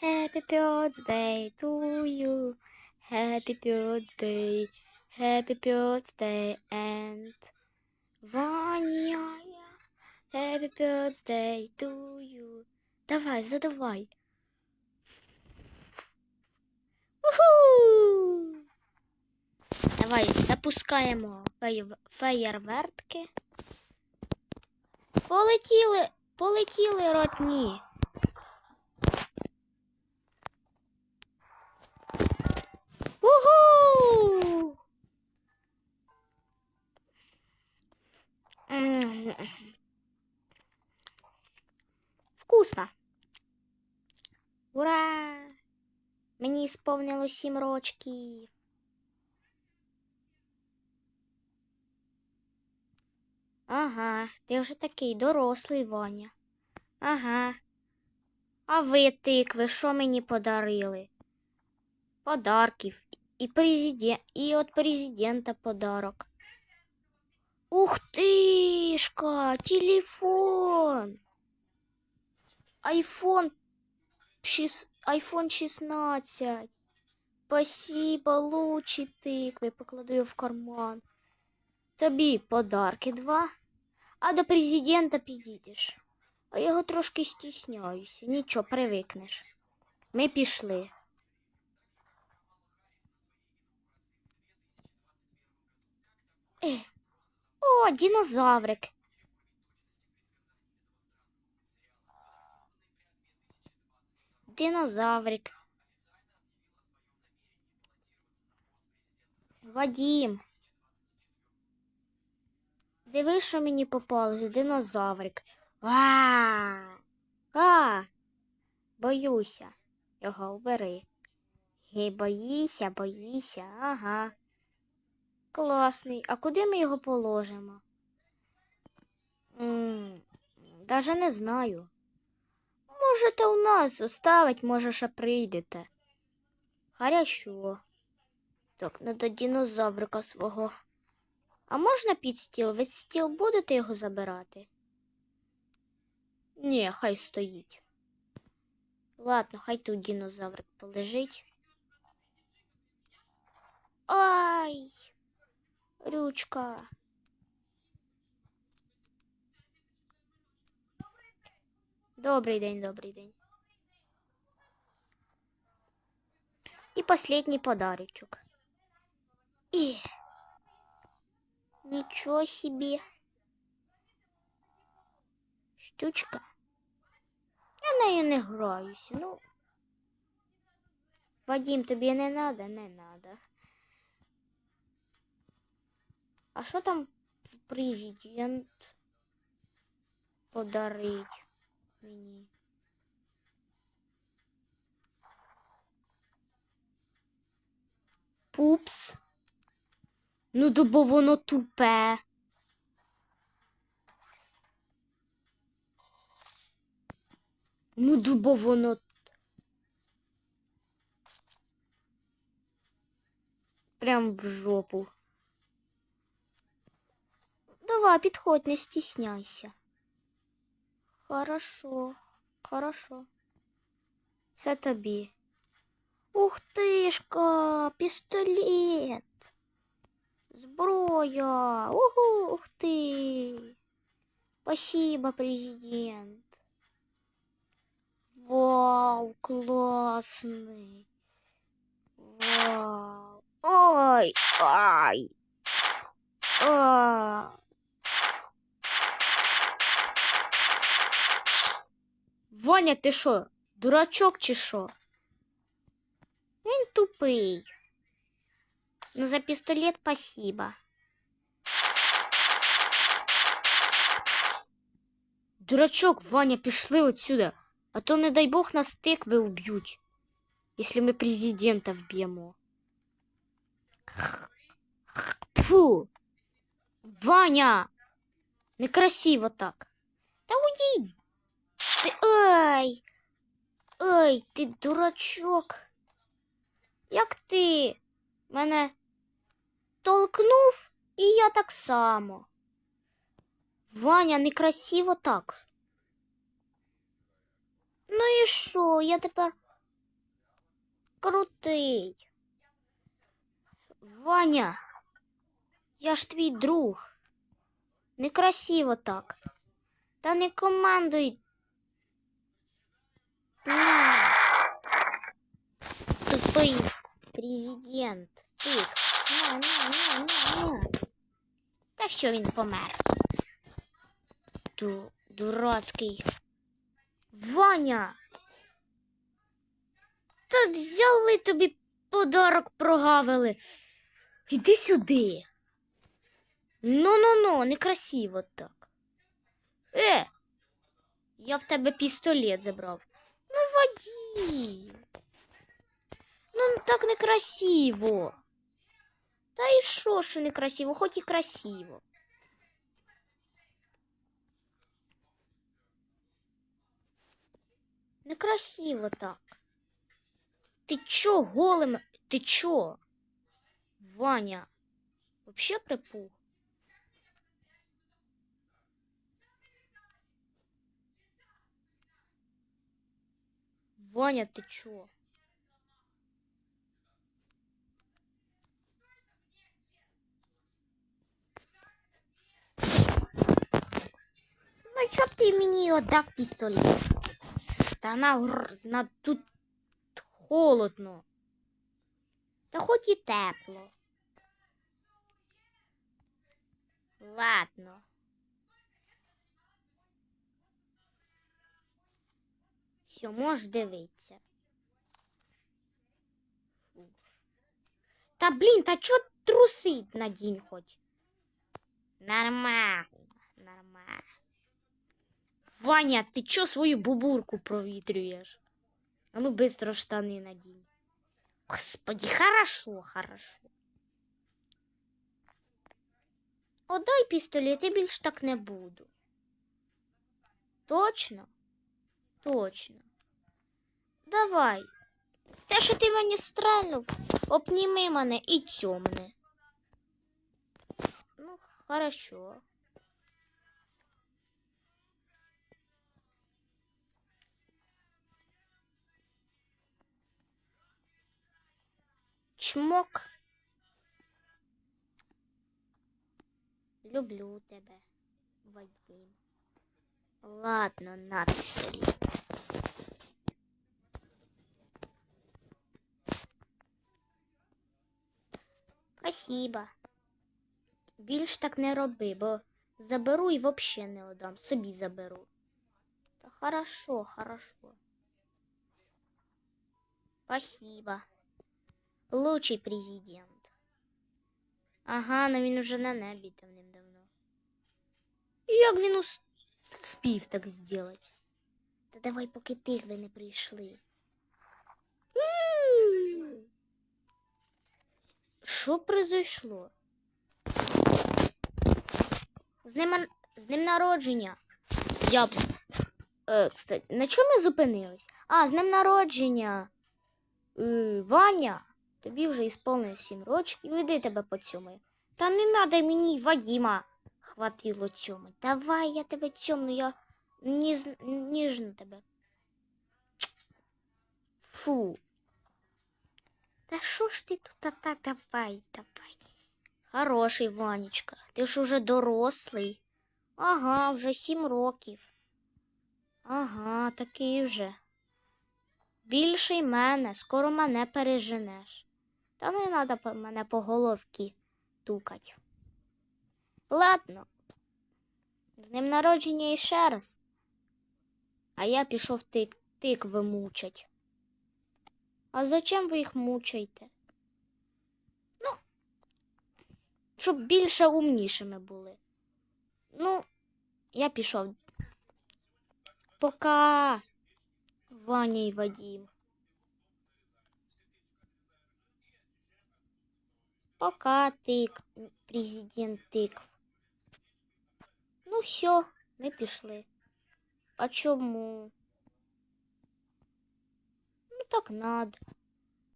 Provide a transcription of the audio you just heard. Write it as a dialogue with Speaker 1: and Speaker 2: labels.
Speaker 1: Happy birthday to you. Happy birthday. Happy birthday and Ваня. Happy birthday to you. Давай, задавай. Уху! Давай запускаємо феєрвертки. Полетіли, полетіли ротні. Уху! М. Вкусно. Ура! Мені сповнилось сім рочків. Ага, ти вже такий дорослий, Ваня. Ага. А ви, тикви, що мені подарили? Подарків. І президент, і от президента подарок. Ух тишка, телефон. Айфон. Айфон 16. Спасибо, лучший тикви. Покладу його в карман. Тобі подарки два, а до президента підійдеш. А його трошки стісняюся. Нічого, привикнеш. Ми пішли. Е. О, динозаврик. Динозаврик. Вадим. Диви, що мені попалось, динозаврик. А, а, боюся. Його убери. Гей, боїся, боїся, ага. Класний. А куди ми його положимо? м даже не знаю. Можете у нас оставить, може, ще прийдете. Хорошо. Так, надо динозаврика свого. А можна під стіл? Ви стіл будете його забирати? Ні, хай стоїть. Ладно, хай тут динозаврик полежить. Ай! Рючка. Добрий день, добрий день. І последний подарочок. І... Ничего себе. Штучка. Я нею не граюся. Ну. Вадим, тобі не надо, не надо. А що там президент подарить мені? Пупс. Ну, то бо воно тупе. Ну, дубо воно. Прям в жопу. Давай, підходь, не стісняйся. Хорошо, хорошо. Це тобі. Ух тишка, пістолет. Зброя. Угу, ух ты. Спасибо, президент. Вау, классный. Вау. Ой, ай. А. Ваня, ти що, дурачок чи що? Він. Ну, за пистолет спасибо. Дурачок, Ваня, пішли отсюда. А то, не дай Бог, нас тикви уб'ють, якщо ми президента вб'ємо. Фу. Ваня! Некрасиво так. Та уйди. Ти ай! Ой, ти дурачок. Як ти мене толкнув, і я так само. Ваня, некрасиво так. ти що? Я тепер крутий. Ваня, я ж твій друг. Некрасиво так. Та не командуй. Ні. Тупий президент. Тик. На, на, на. Та що він помер? Ду, дурацький. Ваня. Та взяли тобі подарок прогавили. Іди сюди. Ну-ну-ну, некрасиво так. Е, я в тебе пістолет забрав. Ну, воді. Ну, так некрасиво. Та і що, що некрасиво, хоч і красиво. Некрасиво так. Ти чо голим? Ти чо? Ваня, вообще припух? Ваня, ти чо? І чоб ти мені отдав пістолет? Та на, на тут холодно. Та хоч і тепло. Ладно. Все, можеш дивитися. Та блін, та чо трусить надінь хоч? Нормально, нормально. Ваня, ти чо свою бубурку провітрюєш? А ну быстро штани надінь. Господи, хорошо, хорошо. Отдай пістолет, я більш так не буду. Точно? Точно. Давай. Те, що ти мені стрельнув, обніми мене і цьомни. Ну, хорошо. Чмок. Люблю тебе, Вадим. Ладно, на пістолет. Спасибо. Більш так не роби, бо заберу і вообще не отдам. Собі заберу. Та хорошо, хорошо. Спасибо. Лучший президент. Ага, ну він уже на небі давним-давно. Як він ус... вспів так зробити? Та давай, поки тигви не прийшли. Що произошло? З ним, з ним народження. Я... Е, кстати, на чому ми зупинились? А, з ним народження. Е, Ваня, тобі вже ісполнилось сім рочків, іди тебе поцьомаю. Та не надо мені Вадіма хватило цьому. Давай я тебе цьомну, я ніж, ніжно тебе. Фу. Та що ж ти тут та так давай, давай. Хороший Ванечка, ти ж уже дорослий. Ага, вже сім років. Ага, такий вже. Більший мене, скоро мене переженеш. Та не треба мене по головці тукать. Ладно. З ним народження іще раз. А я пішов тик тикви мучать. А зачем ви їх мучаєте? Ну, щоб більше умнішими були. Ну, я пішов. Пока. Ваня і Вадим. Пока, тик, президент тик. Ну все, ми пішли. А чому? Ну так надо.